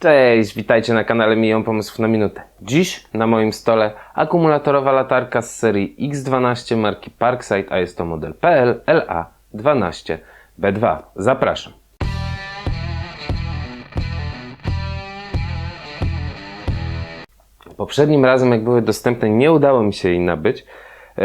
Cześć, witajcie na kanale Milion Pomysłów na Minutę. Dziś na moim stole akumulatorowa latarka z serii X12 marki Parkside, a jest to model PL LA12B2. Zapraszam. Poprzednim razem, jak były dostępne, nie udało mi się jej nabyć. E,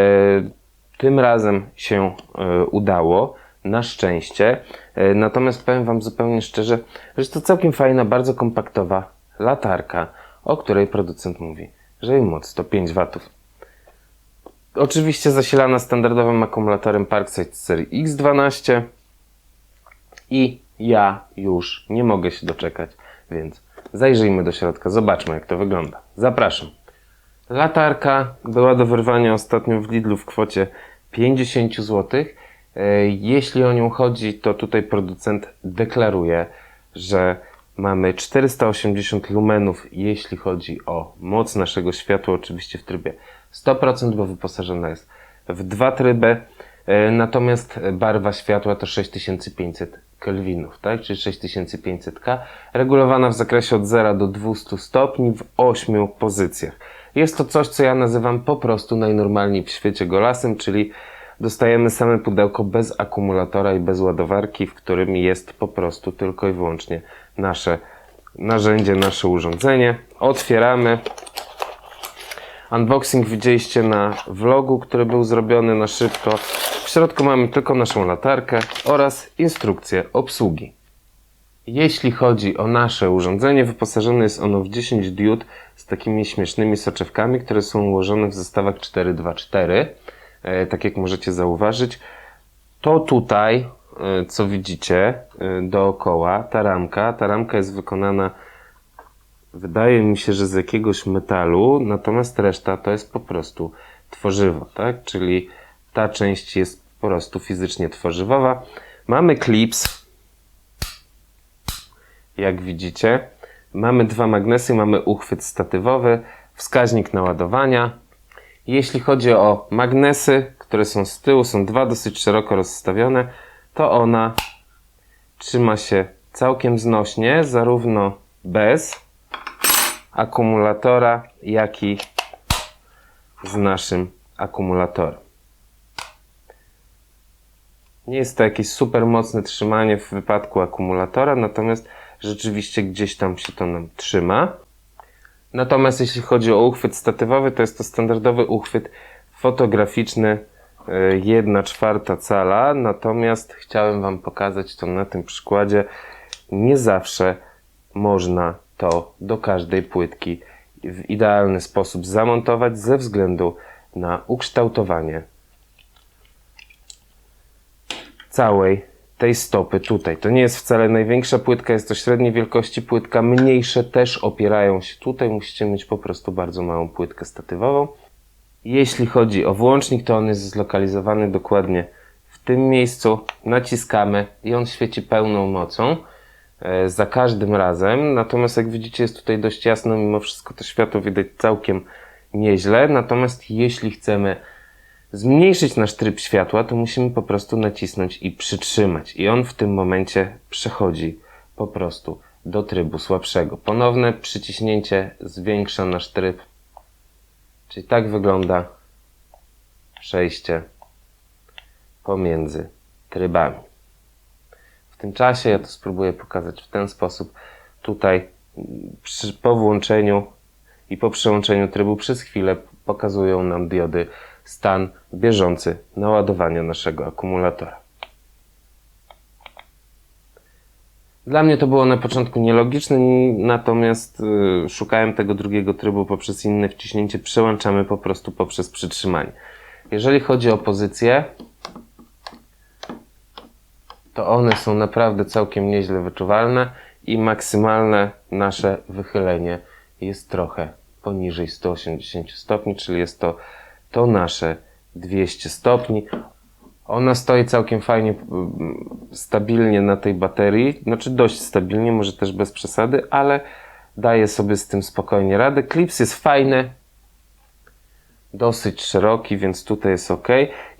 Tym razem się e, udało, na szczęście. E, Natomiast powiem Wam zupełnie szczerze, że to całkiem fajna, bardzo kompaktowa latarka, o której producent mówi, że jej moc to 5 watów. Oczywiście zasilana standardowym akumulatorem Parkside z serii X12 i ja już nie mogę się doczekać, więc zajrzyjmy do środka, zobaczmy jak to wygląda. Zapraszam. Latarka była do wyrwania ostatnio w Lidlu w kwocie 50 zł. E, Jeśli o nią chodzi, to tutaj producent deklaruje, że mamy 480 lumenów, jeśli chodzi o moc naszego światła, oczywiście w trybie 100%, bo wyposażona jest w dwa tryby. E, Natomiast barwa światła to 6500 kelwinów, tak? czyli 6500K, regulowana w zakresie od 0 do 200 stopni w 8 pozycjach. Jest to coś, co ja nazywam po prostu najnormalniej w świecie golasem, czyli dostajemy same pudełko bez akumulatora i bez ładowarki, w którym jest po prostu tylko i wyłącznie nasze narzędzie, nasze urządzenie. Otwieramy. Unboxing widzieliście na vlogu, który był zrobiony na szybko. W środku mamy tylko naszą latarkę oraz instrukcję obsługi. Jeśli chodzi o nasze urządzenie, wyposażone jest ono w 10 diod z takimi śmiesznymi soczewkami, które są ułożone w zestawach 424. E, tak jak możecie zauważyć, to tutaj, e, co widzicie e, dookoła, ta ramka, ta ramka jest wykonana wydaje mi się, że z jakiegoś metalu, natomiast reszta to jest po prostu tworzywo, tak? Czyli ta część jest po prostu fizycznie tworzywowa. Mamy klips, jak widzicie. Mamy dwa magnesy, mamy uchwyt statywowy, wskaźnik naładowania. Jeśli chodzi o magnesy, które są z tyłu, są dwa dosyć szeroko rozstawione, to ona trzyma się całkiem znośnie, zarówno bez akumulatora, jak i z naszym akumulatorem. Nie jest to jakieś super mocne trzymanie w wypadku akumulatora, natomiast rzeczywiście gdzieś tam się to nam trzyma. Natomiast jeśli chodzi o uchwyt statywowy, to jest to standardowy uchwyt fotograficzny 1 czwarta cala, natomiast chciałem Wam pokazać to na tym przykładzie. Nie zawsze można to do każdej płytki w idealny sposób zamontować ze względu na ukształtowanie całej tej stopy tutaj. To nie jest wcale największa płytka, jest to średniej wielkości płytka. Mniejsze też opierają się tutaj. Musicie mieć po prostu bardzo małą płytkę statywową. Jeśli chodzi o włącznik, to on jest zlokalizowany dokładnie w tym miejscu. Naciskamy i on świeci pełną mocą e, za każdym razem. Natomiast jak widzicie jest tutaj dość jasno, mimo wszystko to światło widać całkiem nieźle. Natomiast jeśli chcemy zmniejszyć nasz tryb światła, to musimy po prostu nacisnąć i przytrzymać. I on w tym momencie przechodzi po prostu do trybu słabszego. Ponowne przyciśnięcie zwiększa nasz tryb. Czyli tak wygląda przejście pomiędzy trybami. W tym czasie ja to spróbuję pokazać w ten sposób. Tutaj przy, po włączeniu i po przełączeniu trybu przez chwilę pokazują nam diody stan bieżący naładowania naszego akumulatora. Dla mnie to było na początku nielogiczne, natomiast y, szukałem tego drugiego trybu poprzez inne wciśnięcie. Przełączamy po prostu poprzez przytrzymanie. Jeżeli chodzi o pozycję, to one są naprawdę całkiem nieźle wyczuwalne i maksymalne nasze wychylenie jest trochę poniżej 180 stopni, czyli jest to to nasze 200 stopni. Ona stoi całkiem fajnie, stabilnie na tej baterii, znaczy dość stabilnie, może też bez przesady, ale daje sobie z tym spokojnie radę. Klips jest fajny, dosyć szeroki, więc tutaj jest ok.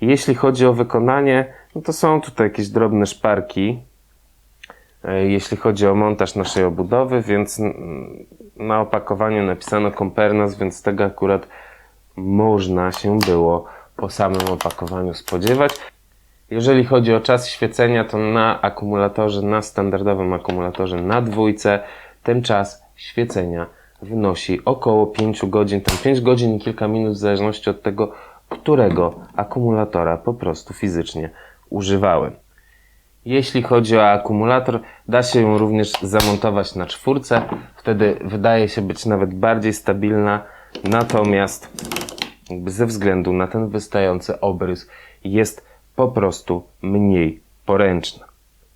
Jeśli chodzi o wykonanie, no to są tutaj jakieś drobne szparki, e, jeśli chodzi o montaż naszej obudowy, więc na opakowaniu napisano Compernas, więc tego akurat można się było po samym opakowaniu spodziewać. Jeżeli chodzi o czas świecenia, to na akumulatorze, na standardowym akumulatorze na dwójce, ten czas świecenia wynosi około 5 godzin, tam 5 godzin i kilka minut w zależności od tego, którego akumulatora po prostu fizycznie używałem. Jeśli chodzi o akumulator, da się ją również zamontować na czwórce, wtedy wydaje się być nawet bardziej stabilna, natomiast ze względu na ten wystający obrys jest po prostu mniej poręczna.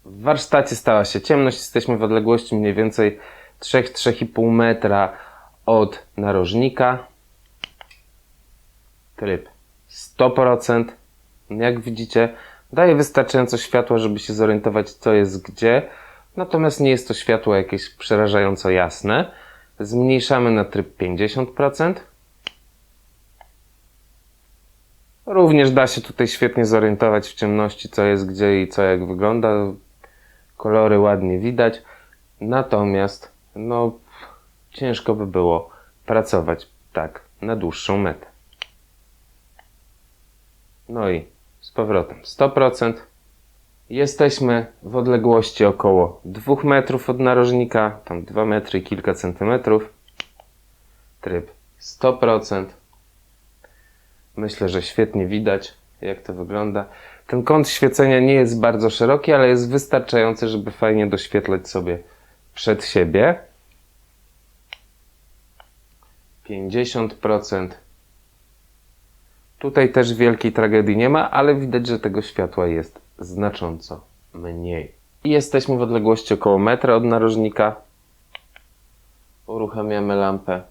W warsztacie stała się ciemność, jesteśmy w odległości mniej więcej 3-3,5 metra od narożnika. Tryb 100%. Jak widzicie, daje wystarczająco światła, żeby się zorientować, co jest gdzie. Natomiast nie jest to światło jakieś przerażająco jasne. Zmniejszamy na tryb 50%. Również da się tutaj świetnie zorientować w ciemności, co jest gdzie i co jak wygląda. Kolory ładnie widać. Natomiast, no, ciężko by było pracować tak na dłuższą metę. No i z powrotem 100%. Jesteśmy w odległości około 2 metrów od narożnika, tam 2 metry kilka centymetrów. Tryb 100%. Myślę, że świetnie widać, jak to wygląda. Ten kąt świecenia nie jest bardzo szeroki, ale jest wystarczający, żeby fajnie doświetlać sobie przed siebie. 50%. Tutaj też wielkiej tragedii nie ma, ale widać, że tego światła jest znacząco mniej. I jesteśmy w odległości około metra od narożnika. Uruchamiamy lampę.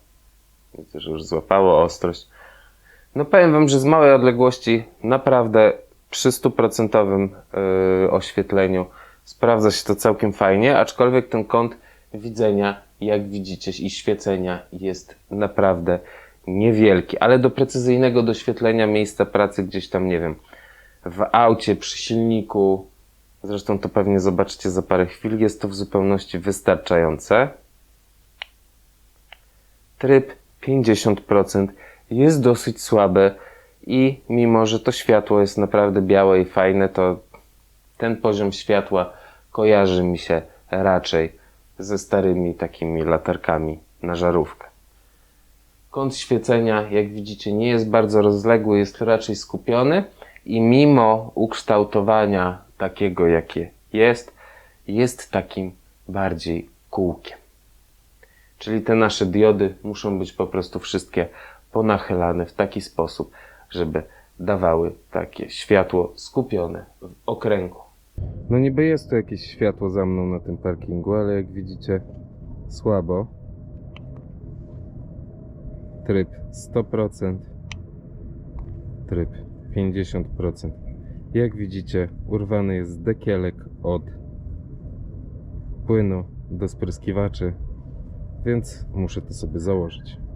Widzę, że już złapało ostrość. No powiem Wam, że z małej odległości naprawdę przy stuprocentowym yy, oświetleniu sprawdza się to całkiem fajnie, aczkolwiek ten kąt widzenia, jak widzicie, i świecenia jest naprawdę niewielki, ale do precyzyjnego doświetlenia miejsca pracy gdzieś tam, nie wiem, w aucie, przy silniku, zresztą to pewnie zobaczycie za parę chwil, jest to w zupełności wystarczające. Tryb 50% jest dosyć słabe i mimo, że to światło jest naprawdę białe i fajne, to ten poziom światła kojarzy mi się raczej ze starymi takimi latarkami na żarówkę. Kąt świecenia, jak widzicie, nie jest bardzo rozległy, jest raczej skupiony i mimo ukształtowania takiego, jakie jest, jest takim bardziej kółkiem. Czyli te nasze diody muszą być po prostu wszystkie ponachylane w taki sposób, żeby dawały takie światło skupione w okręgu. No niby jest tu jakieś światło za mną na tym parkingu, ale jak widzicie słabo. Tryb 100%, tryb 50%. Jak widzicie urwany jest dekielek od płynu do spryskiwaczy, więc muszę to sobie założyć.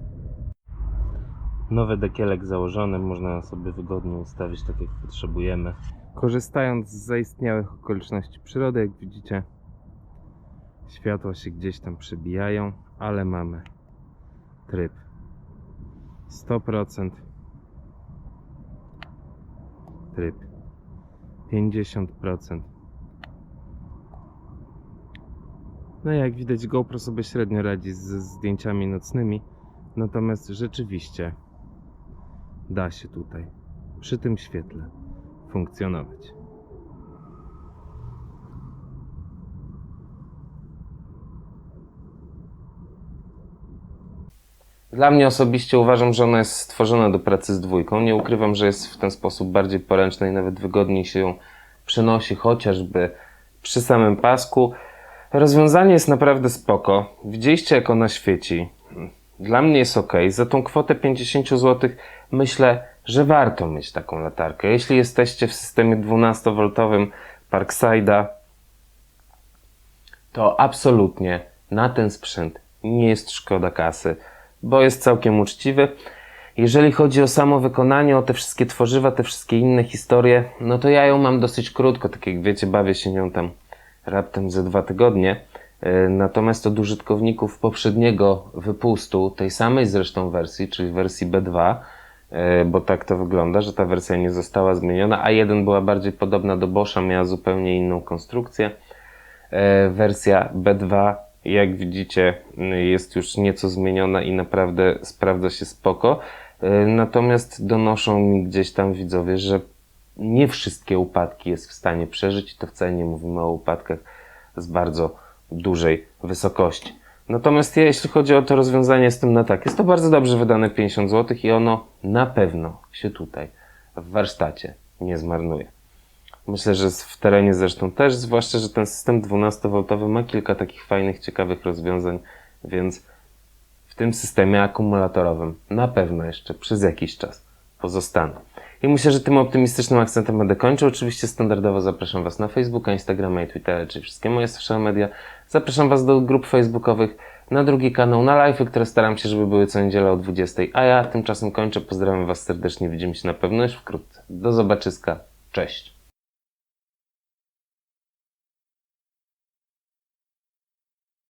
Nowy dekielek założony, można sobie wygodnie ustawić tak jak potrzebujemy. Korzystając z zaistniałych okoliczności przyrody, jak widzicie, światła się gdzieś tam przebijają, ale mamy tryb 100%, tryb 50%. No jak widać GoPro sobie średnio radzi ze zdjęciami nocnymi, natomiast rzeczywiście da się tutaj przy tym świetle funkcjonować. Dla mnie osobiście uważam, że ona jest stworzona do pracy z dwójką. Nie ukrywam, że jest w ten sposób bardziej poręczna i nawet wygodniej się ją przenosi, chociażby przy samym pasku. Rozwiązanie jest naprawdę spoko. Widzieliście, jak ona świeci. Dla mnie jest ok. Za tą kwotę 50 zł myślę, że warto mieć taką latarkę. Jeśli jesteście w systemie 12V Parkside'a, to absolutnie na ten sprzęt nie jest szkoda kasy, bo jest całkiem uczciwy. Jeżeli chodzi o samo wykonanie, o te wszystkie tworzywa, te wszystkie inne historie, no to ja ją mam dosyć krótko, tak jak wiecie, bawię się nią tam raptem ze dwa tygodnie. E, Natomiast od użytkowników poprzedniego wypustu, tej samej zresztą wersji, czyli wersji B2, e, bo tak to wygląda, że ta wersja nie została zmieniona, a jeden była bardziej podobna do Boscha, miała zupełnie inną konstrukcję. E, Wersja B2, jak widzicie, jest już nieco zmieniona i naprawdę sprawdza się spoko. E, Natomiast donoszą mi gdzieś tam widzowie, że nie wszystkie upadki jest w stanie przeżyć i to wcale nie mówimy o upadkach z bardzo dużej wysokości. Natomiast ja, jeśli chodzi o to rozwiązanie, jestem na tak. Jest to bardzo dobrze wydane 50 zł i ono na pewno się tutaj w warsztacie nie zmarnuje. Myślę, że w terenie zresztą też, zwłaszcza, że ten system 12V ma kilka takich fajnych, ciekawych rozwiązań, więc w tym systemie akumulatorowym na pewno jeszcze przez jakiś czas pozostaną. I myślę, że tym optymistycznym akcentem będę kończył. Oczywiście standardowo zapraszam Was na Facebooka, Instagrama i Twittera, czyli wszystkie moje social media. Zapraszam Was do grup facebookowych, na drugi kanał, na live'y, które staram się, żeby były co niedzielę o 20. A ja tymczasem kończę. Pozdrawiam Was serdecznie. Widzimy się na pewno już wkrótce. Do zobaczyska. Cześć.